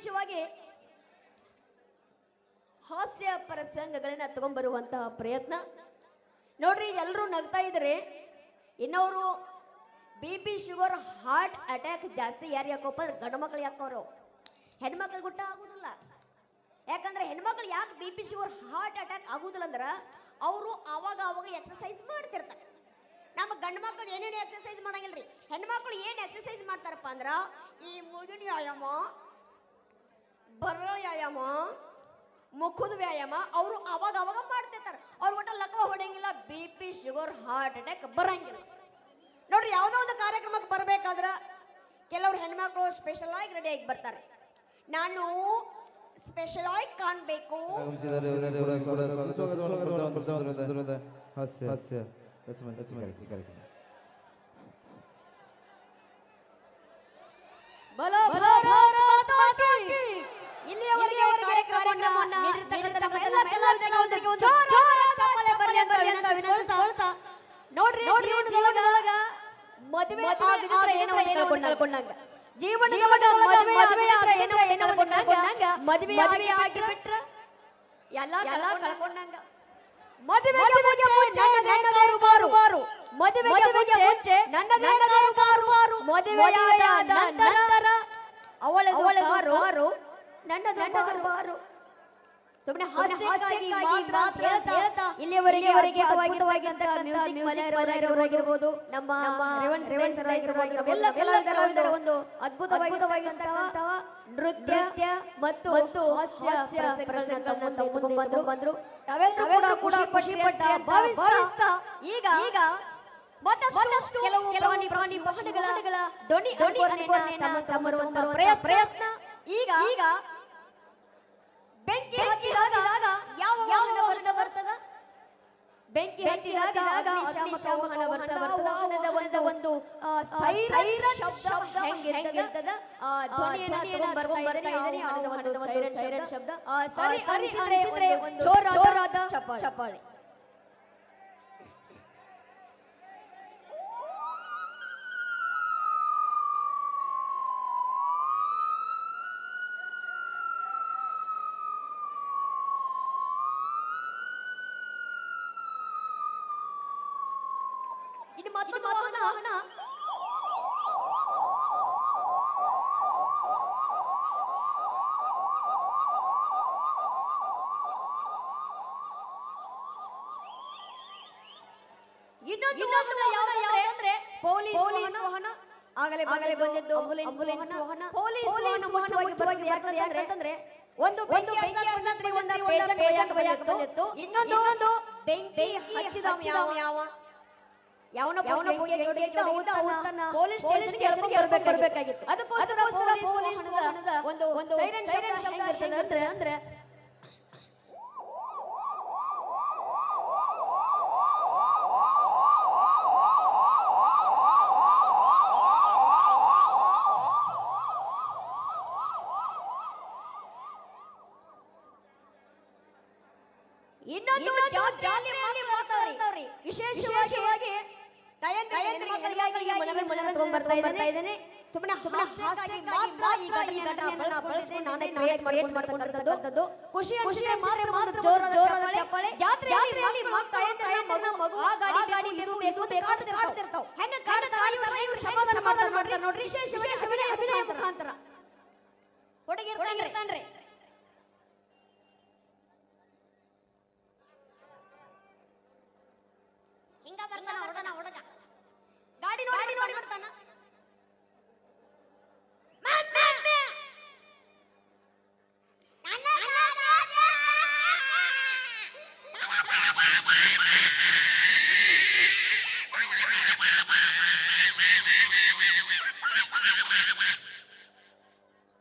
ವಿಶೇಷವಾಗಿ ಹಾಸ್ಯ ಪ್ರಸಂಗಗಳನ್ನ ತಗೊಂಡ್ಬರುವಂತಹ ಪ್ರಯತ್ನ. ನೋಡ್ರಿ ಎಲ್ಲರೂ ನಗ್ತಾ ಇದ್ರೆ. ಇನ್ನವರು B P sugar, heart attack ಜಾಸ್ತಿ. ಯಾರು ಯಾಕೋಪ್ಪ ಅಂದ್ರೆ ಗಂಡು ಮಕ್ಳು ಯಾಕೋರು ಹೆಣ್ಮಕ್ಳು ಗುಟ್ಟ ಆಗುದಿಲ್ಲ. ಯಾಕಂದ್ರೆ ಹೆಣ್ಮಕ್ಳು ಯಾಕೆ B P sugar, heart attack ಆಗುದಿಲ್ಲ ಅಂದ್ರೆ ಅವರು ಅವಾಗ ಅವಾಗ ಎಕ್ಸಸೈಸ್ ಮಾಡ್ತಿರ್ತಾರೆ. ನಮ್ಮ ಗಂಡು ಮಕ್ಕಳು ಏನೇನು ಎಕ್ಸಸೈಸ್ ರೀ ಹೆಣ್ಮಕ್ಳು ಏನು ಎಕ್ಸಸೈಸ್ ಮಾಡ್ತಾರಪ್ಪ ಅಂದ್ರೆ ಈ ಮುಗಿನ ವ್ಯಾಯಾಮ ಬರೋ ವ್ಯಾಯಾಮ ಮುಖದ ವ್ಯಾಯಾಮ ಅವರು ಅವಾಗ ಅವಾಗ ಮಾಡ್ತಿರ್ತಾರೆ. ಅವ್ರ ಒಟ್ಟ ಲಕ್ಕ ಹೊಡೆಯಂಗಿಲ್ಲ B P sugar heart attack ಬರಂಗಿಲ್ಲ. ನೋಡ್ರಿ ಯಾವುದೋ ಒಂದು ಕಾರ್ಯಕ್ರಮಕ್ಕೆ ಬರಬೇಕಾದ್ರೆ ಕೆಲವ್ರು ಹೆಣ್ಮಕ್ಳು ಸ್ಪೆಷಲ್ ಆಗಿ ರೆಡಿ ಆಗಿ ಬರ್ತಾರೆ. ನಾನು ಸ್ಪೆಷಲ್ ಆಗಿ ಕಾಣಬೇಕು. ಇವರಿಗೆ ನೋಡ್ರಿ ಜೀವನದೊಳಗ ಮದುವೆ ಆಗಿದ್ರೆ ಏನೋ ಒಂದು ಕಳ್ಕೊಂಡಂಗ ಜೀವನದೊಳಗ ಮದುವೆ ಮದುವೆ ಏನೋ ಏನೋ ಒಂದು ಕಳ್ಕೊಂಡಂಗ ಮದುವೆ ಆಗಿ ಬಿಟ್ರ ಎಲ್ಲ ಎಲ್ಲ ಕಳ್ಕೊಂಡಂಗ. ಮದುವೆಗೆ ಮುಂಚೆ ನನ್ನದೇನಾದರೂ ಬಾರು. ಬಾರು ಮದುವೆಗೆ ಮುಂಚೆ ನನ್ನದೇನಾದರೂ ಬಾರು. ಬಾರು. ಮದುವೆಯಾದ ನಂತರ ಅವಳ ಬಾರು. ನನ್ನದೇನಾದರೂ ಬಾರು. ಸುಮ್ಮನೆ ಹಾಸ್ಯಕ್ಕಾಗಿ ಮಾತ್ರ ಹೇಳ್ತಾ ಇಲ್ಲಿಯವರೆಗೆ ಅದ್ಭುತವಾಗಿದ್ದಂತಹ ಮ್ಯೂಸಿಕ್ ಮಲಯರವರಾಗಿರ್ಬೋದು ನಮ್ಮ ರೇವಣ್ ರೇವಣ್ ಸರ್ ಆಗಿರ್ಬೋದು ಎಲ್ಲ ಕಲಾವಿದರ ಒಂದು ಅದ್ಭುತವಾಗಿದ್ದಂತಹ ನೃತ್ಯ ಮತ್ತು ಮತ್ತು ಹಾಸ್ಯ ಬಂದ್ರು. ತಾವೆಲ್ಲರೂ ಕೂಡ ಖುಷಿ ಪಟ್ಟ ಭಾವಿಸ್ತಾ ಈಗ ಈಗ ಮತ್ತಷ್ಟು ಕೆಲವು ಪ್ರಾಣಿ ಪ್ರಾಣಿ ಪಕ್ಷಿಗಳ ಧ್ವನಿ ಧ್ವನಿ ಅನುಕರಣೆಯನ್ನ ತಮ್ಮರುವಂತಹ ಪ್ರಯತ್ನ. ಈಗ ಈಗ ಬೆಂಕಿ ಹತ್ತಿದಾಗ ಯಾವ ವಾಹನ ಬರ್ತದ? ಬೆಂಕಿ ಹತ್ತಿದಾಗ ಬರ್ತದ. ವಾಹನದ ಒಂದು ಒಂದು ಆ, ಸೈರನ್ ಶಬ್ದ ಹೆಂಗಿರ್ತದ. ಆ ಧ್ವನಿಯನ್ನ ತಗೊಂಡ್ ಬರ್ತಾ ಇದ್ದಾರೆ ವಾಹನದ ಒಂದು ಸೈರನ್ ಸೈರನ್ ಶಬ್ದ? ಆ, ಸರಿ ಅನಿಸಿದ್ರೆ ಒಂದು ಜೋರಾದ ಚಪ್ಪಾಳೆ. ಇನ್ನು ಮತ್ತೊಂದು ವಾಹನ. ಇನ್ನೊಂದು ವಾಹನ ಪೊಲೀಸ್ ವಾಹನ. ಆಗಲೇ ಆಗಲೇ ಬಂದಿದ್ದು ವಾಹನ. ಪೊಲೀಸ್ ವಾಹನ ಮುಖ್ಯವಾಗಿ ಬರೋದು ಯಾಕಂದ್ರೆ ಯಾಕಂದ್ರೆ ಒಂದು ಒಂದು ಬೆಂಕಿ ಆಸ್ಪತ್ರೆಗೆ ಒಂದು ಪೇಷಂಟ್ ಪೇಷಂಟ್ ಬಂದಿತ್ತು ಇನ್ನೊಂದು ಇನ್ನೊಂದು ಬೆಂಕಿ ಹಚ್ಚಿದ ಯಾವ? ಯಾವನ ಯಾವನ ಪೊಲೀಸ್ ಪೊಲೀಸ್ ಸ್ಟೇಷನ್ಗೆ ಬರಬೇಕಾಗಿತ್ತು. ಅದಕ್ಕೋಸ್ಕರ ಪೊಲೀಸ್ ಒಂದು ಒಂದು ಸೈರನ್ ಸೈರನ್ ಶಬ್ದ ಅಂದ್ರೆ ಇನ್ನೊಂದು ಮಾತಾಡ್ತಾವ್ರಿ ವಿಶೇಷವಾಗಿ ಸುಮ್ಮನೆ ಖುಷಿ ಖುಷಿ ಮಾತ್ರೆ ಮಾತ್ರ ಜೋರ ಜೋರ ಜಾತ್ರೆ ಜಾತ್ರೆಯಲ್ಲಿ ಮಗು ಆ ಗಾಡಿ ಗಾಡಿ ಇದು ಬೇಕು ಬೇಕಾಡ್ತಿರ್ತಾವ ಹೆಂಗ ಕಾಡ ತಾಯಿಯವ್ರ ಇವ್ರು ಸಮಾಧಾನ ಮಾಡ್ತಾರೆ ಮಾಡ್ತಾರೆ ನೋಡ್ರಿ. ವಿಶೇಷವಾಗಿ ಅಭಿನಯ ಅಭಿನಯ ಮುಖಾಂತರ. ಹುಡುಗಿರ್ತಾನ್ರಿ ಹಿಂಗ ಬರ್ತಾನ ಹುಡುಗನ ಹುಡುಗ ಗಾಡಿ ನೋಡಿ ನೋಡಿ ಬರ್ತಾನ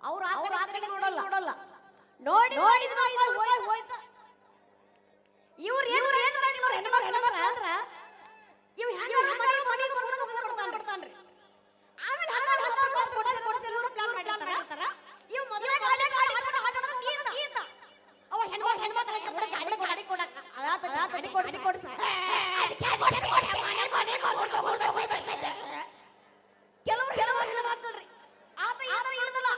ಅವ್ರು ಆ ಕಡೆ ನೋಡಲ್ಲ ನೋಡಲ್ಲ ನೋಡಿ ನೋಡಿದ್ರು ಹೋಯ್ತಾ ಇವ್ರು ಏನು ಏನು ಮಾಡಿಲ್ಲ ಹೆಣ್ಮಕ್ಳು ಹೆಣ್ಮಕ್ಳು ಅಂದ್ರ ಇವ್ ಹೆಂಗ ಮನೆ ಮನೆ ಕೊಡ್ತಾನ ಕೊಡ್ತಾನ ಕೊಡ್ತಾನ್ರಿ ಆಮೇಲೆ ಹತ್ತಾರು ಹತ್ತಾರು ಮಾತು ಕೊಡ್ಸಿ ಕೊಡ್ಸಿ ಇವ್ರು ಪ್ಲಾನ್ ಮಾಡಿರ್ತಾರ ಇವ್ ಮೊದಲೇ ಗಾಡಿ ಗಾಡಿ ಆಟ ಆಟ ಆಟ ಗೀತ ಗೀತ ಅವ ಹೆಣ್ಮಕ್ಳು ಹೆಣ್ಮಕ್ಳು ಕೂಡ ಗಾಡಿ ಗಾಡಿ ಕೊಡಕ ಅದಾತ ಗಾಡಿ ಕೊಡ್ಸಿ. ಕೊಡ್ಸಿ ಕೆಲವ್ರು ಕೆಲವ್ರು ಹೆಣ್ಮಕ್ಳ್ರಿ ಆತ ಆತ ಇಳಿದಿಲ್ಲ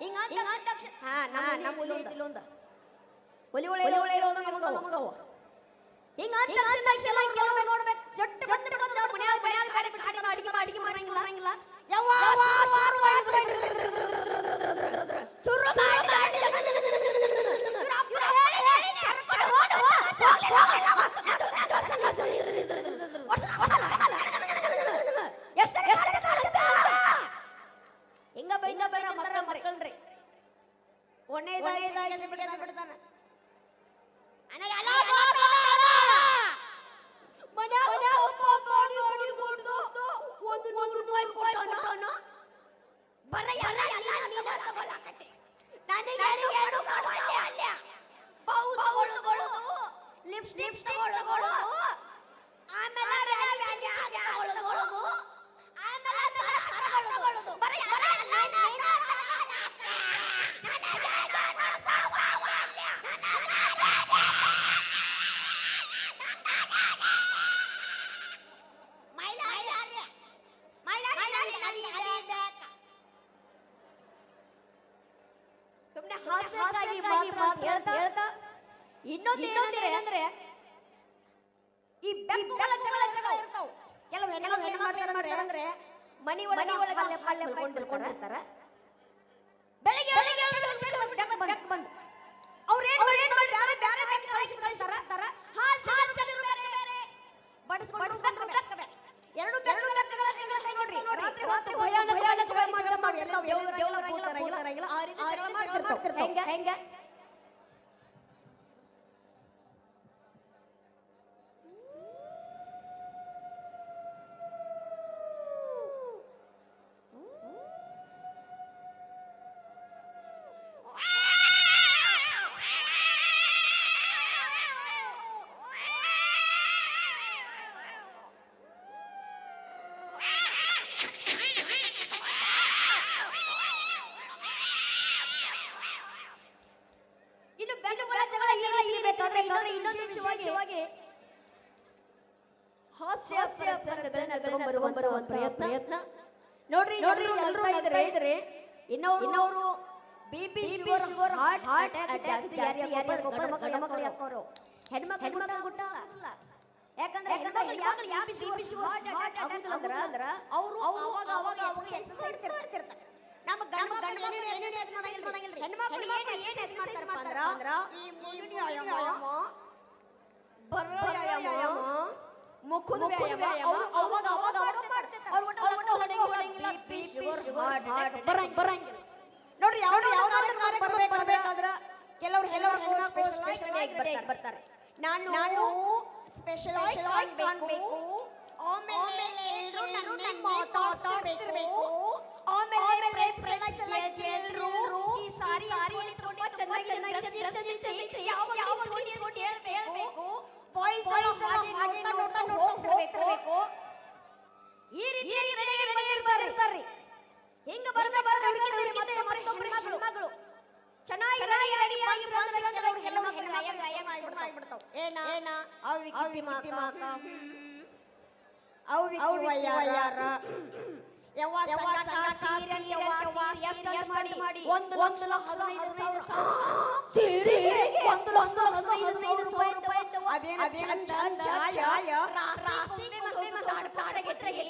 ಹಿಂಗ ಅಂದ ತಕ್ಷಣ ಹಾ ನಮ್ಮ ನಮ್ಮ ಹುಲಿ ಐತಿ ಇಲ್ಲೊಂದ ಹುಲಿ ಹುಳಿ ಹುಳಿ ಹುಳಿ ಇರೋದು ನಮಗವ ನಮಗವ ಹಿಂಗ ಅಂದ ತಕ್ಷಣ ಕೆಲವು ನೋಡ್ಬೇಕು ಜೊಟ್ಟು ಬಂದು ಬಂದು ಮನ್ಯಾಗ ಮನ್ಯಾಗ ಗಾಡಿ ಬಿಟ್ಟು ಅಡಿಗೆ ಅಡಿಗೆ ಅಡಿಗೆ ಮಾಡಂಗಿಲ್ಲ ಮಾಡಂಗಿಲ್ಲ ಯವ್ವ ಸುರು ಮಾಡಿ ಹಿಂಗ ಬೈದ ಬೈದ ಮಕ್ಕಳ ಮಕ್ಕಳ್ರಿ ಒಣ್ಣೆ ಬಿಡ್ತಾನ ಒಂದು ನೂರು ರೂಪಾಯಿ ಕೊಟ್ಟನು ಬರ ಎಲ್ಲ ಎಲ್ಲ ನೀನ ತಗೊಳ್ಳಕತ್ತಿ ನನಗೆ ಏನು ಕೊಡಲ್ಲ ಅಲ್ಲ ಬೌ ತಗೊಳ್ಳೋದು ಆಮೇಲೆ ಆಮೇಲೆ ತಗೊಳ್ಳೋದು ಬರ ಎಲ್ಲ ಸುಮ್ಮನೆ ಹಾಸ್ಯಕ್ಕಾಗಿ ಮಾತ್ರ ಹೇಳ್ತಾ ಹೇಳ್ತಾ? ಇನ್ನೊಂದು ಏನಂದ್ರೆ ಈ ಬೆಕ್ಕುಗಳ ಜಗಳ ಜಗಳ ಇರ್ತಾವ. ಕೆಲವು ಹೆಣ್ಣು ಹೆಣ್ಣು ಮಾಡ್ತಾರೆ ಅಂದ್ರೆ ಮನಿ ಒಳಗೆ ಒಳಗೆ ಪಲ್ಯ ಕೊಂಡಿರ್ತಾರ ಬೆಳಿಗ್ಗೆ ಬೆಳಿಗ್ಗೆ ಬೆಕ್ಕ ಬೆಕ್ಕ ಬಂದು ಅವ್ರು ಏನ್ ಮಾಡಿ ಏನ್ ಮಾಡಿ ಬೇರೆ ಬೇರೆ ಬೆಕ್ಕ ಕಳಿಸಿ ಕಳಿಸ್ತಾರ ಹಾಲ್ ಹಾಲ್ ಚಲಿರು ಬೇರೆ ಬೇರೆ ಬಡಿಸ್ಕೊಂಡು ಬೆಕ್ಕ ಬೆಕ್ಕ ಬೆಕ್ಕ ಎರಡು ಎರಡು ಬೆಕ್ಕಗಳ ಜಗಳ ಕೈ ನೋಡ್ರಿ ರಾತ್ರಿ ರಾತ್ರಿ ಭಯಾನಕ ಭಯಾನಕ ಜಗಳ ಮಾಡ್ತಾರೆ ಎಲ್ಲ ದೇವರ ದೇವರ ಭೂತರಂಗಿಲ್ಲ ರಂಗಿಲ್ಲ ಆ ರೀತಿ ಜಗಳ ಮಾಡ್ತಿರ್ತಾವ ಹೆಂಗ ಹೆಂಗ ಇನ್ನು ಬೆನ್ನುಗಳ ಜಗಳ ಈಗ ಇರಬೇಕಾದ್ರೆ ಇನ್ನೊಂದು ಇನ್ನೊಂದು ವಿಶೇಷವಾಗಿ ಹಾಸ್ಯ ಬರುವ ಪ್ರಯತ್ನ. ನೋಡ್ರಿ ನೋಡ್ರಿ ಎಲ್ಲರೂ ಇದ್ರೆ ಇದ್ರೆ ಇನ್ನವರು BP sugar heart heart attack ಯಾರು ಯಾರು ಯಾಕೋರು ಹೆಣ್ಮಕ್ಳು ಹೆಣ್ಮಕ್ಳು ಯಾಕಂದ್ರೆ ಯಾಕಂದ್ರೆ ಯಾಕೆ ಯಾಕೆ ಬಿಪಿ ಶುಗರ್ ಹಾರ್ಟ್ ಅಟ್ಯಾಕ್ ಅಂದ್ರ ಅವರು ಅವಾಗ ಅವಾಗ ಅವಾಗ ಎಕ್ಸರ್ಸೈಸ್ ಮಾಡ್ತಿರ್ತಾರೆ. ನಮ್ಮ ಗಂಡು ಎಕ್ಸರ್ಸೈಸ್ ಮಾಡಂಗಿಲ್ಲ ಹೆಣ್ಮಕ್ಳು ಏನು ಏನು ಎಕ್ಸರ್ಸೈಸ್ ಮಾಡ್ತಾರ? ಅಂದ್ರ ಈ ವ್ಯಾಯಾಮ ಮುಖದ ವ್ಯಾಯಾಮ ಅವ್ರು ಅವಾಗ ಅವಾಗ ಅವಾಗ ಮಾಡ್ತಿರ್ತಾರೆ ಅವ್ರು ಒಟ್ಟು ಒಟ್ಟು ಹೊಡೆಯಂಗಿಲ್ಲ. ಬಿ ಪಿ ಶುಗರ್ ಬರಂಗ್ ಬರಂಗಿಲ್ಲ ನೋಡ್ರಿ ಯಾವ ಯಾವ್ದಾದ್ರು ಕಾರ್ಯಕ್ರಮ ಬರ್ಬೇಕಾದ್ರ ಕೆಲವ್ರು ಕೆಲವರು ಸ್ಪೆಷಲ್ ಆಗಿ ಬರ್ತಾರೆ. ನಾನು ನಾನು ಸ್ಪೆಷಲ್ ಆಗಿ ಕಾಣಬೇಕು. ಆಮೇಲೆ ಎಲ್ಲರೂ ನನ್ನ ಮಾತಾಡ್ತಿರ್ಬೇಕು ಆಮೇಲೆ ಫ್ರೆಂಡ್ಸ್ ಎಲ್ಲರೂ ಈ ಸಾರಿ ಸಾರಿ ತುಂಬಾ ಚೆನ್ನಾಗಿ ಚೆನ್ನಾಗಿ ಯಾವ ಯಾವ ನೋಡಿ ಹೇಳ್ಬೇಕು ಈ ರೀತಿ ಹಿಂಗ ಬರ್ದ ಮತ್ತೆ ಮತ್ತೊಬ್ಬರು ಮಗಳು ಚೆನ್ನಾಗಿ ರೆಡಿಯಾಗಿ ಬಂದ್ರೆ ಆಗಿ ಕೆಲವರು ವ್ಯಾಯಾಮ ಆಗ್ಬಿಡ್ತಾವ ಏನ? ಏನ? ಅವಿ ಕಿತ್ತಿ ಮಾತ. ಅವಿ ಯವ್ವ ಸಂಗ ಸೀರೆ ಯವ್ವ ಎಷ್ಟು ಎಷ್ಟು ಮಾಡಿ. ಒಂದು ಲಕ್ಷ ಹದಿನೈದು ಸಾವಿರ. ಸೀರೆ ಒಂದು ಲಕ್ಷ ಹದಿನೈದು ಸಾವಿರ ರೂಪಾಯಿ ಅದೇನ ಚಂದ ಛಾಯ ರಾಸಿ ಕುಂಕುಮ ತಾಡಗೆಟ್ರಿಗೆ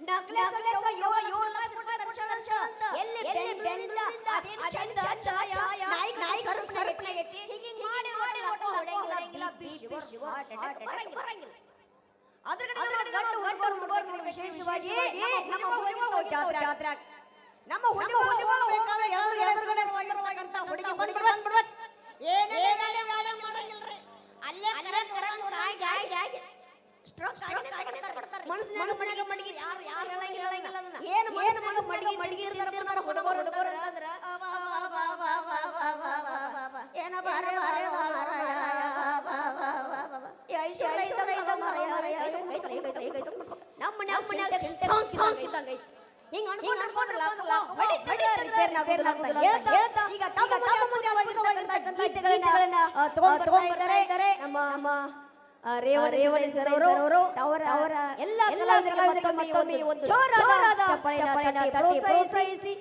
ನಕ್ಲೆಸ್ ಯವ್ವ ಯವ್ವ ಏಳು ಲಕ್ಷ ರೂಪಾಯಿ ವರ್ಷ ವರ್ಷ ಎಲ್ಲಿ ಬೆಂಗ್ಲ ಅದೇನ ಚಂದ ಛಾಯ ನಾಯಿ ನಾಯಿ ಸರಪಣೆಗೆಟ್ಟಿ ಹಿಂಗೆ ಮಾಡಿ ಹೊಡೆಯಂಗಿಲ್ಲ ಬರಂಗಿಲ್ಲ ಅದ್ರ ಕಡೆ ನಮ್ಮ ಹುಡುಗರು ಹುಡುಗರು ವಿಶೇಷವಾಗಿ ನಮ್ಮ ಹುಡುಗರು ಜಾತ್ರೆ ಜಾತ್ರೆ ನಮ್ಮ ಹುಡುಗರು ಬೇಕಾದ್ರೆ ಎದುರು ಎದುರುಗಡೆ ಹೋಗಿರ್ತಕ್ಕಂಥ ಹುಡುಗಿ ಬಂದು ಬಂದ್ಬಿಡ್ಬೇಕು ಏನೇ ಮಾಡಂಗಿಲ್ರಿ ನಮ್ಮ ಮನ್ಯಾಗ ಹುಡುಗರು ಅಂತಂದ್ರ ಹಿಂಗ ಅನ್ಕೊಂಡ್ರಲ್ಲ ರಿಪೇರ್ ನಾವು ರಿಪೇರ್ ಹೇಳ್ತಾ ಹೇಳ್ತಾ ಈಗ ತಮ್ಮ ತಮ್ಮ ಮುಂದೆ ಆಗಿರ್ತಕ್ಕಂಥ ಗೀತೆಗಳನ್ನ ತಗೊಂಡ್ ಬರ್ತಾ ಇದ್ದಾರೆ ನಮ್ಮ ನಮ್ಮ ರೇವಣ ರೇವಣ ಸರ್ ಅವರು ಅವರ ಅವರ ಎಲ್ಲ ಕಲಾವಿದರಿಗೆ ಮತ್ತೊಮ್ಮೆ ಒಂದು ಜೋರಾದ ಚಪ್ಪಾಳೆಯನ್ನು ಪ್ರೋತ್ಸಾಹಿಸಿ.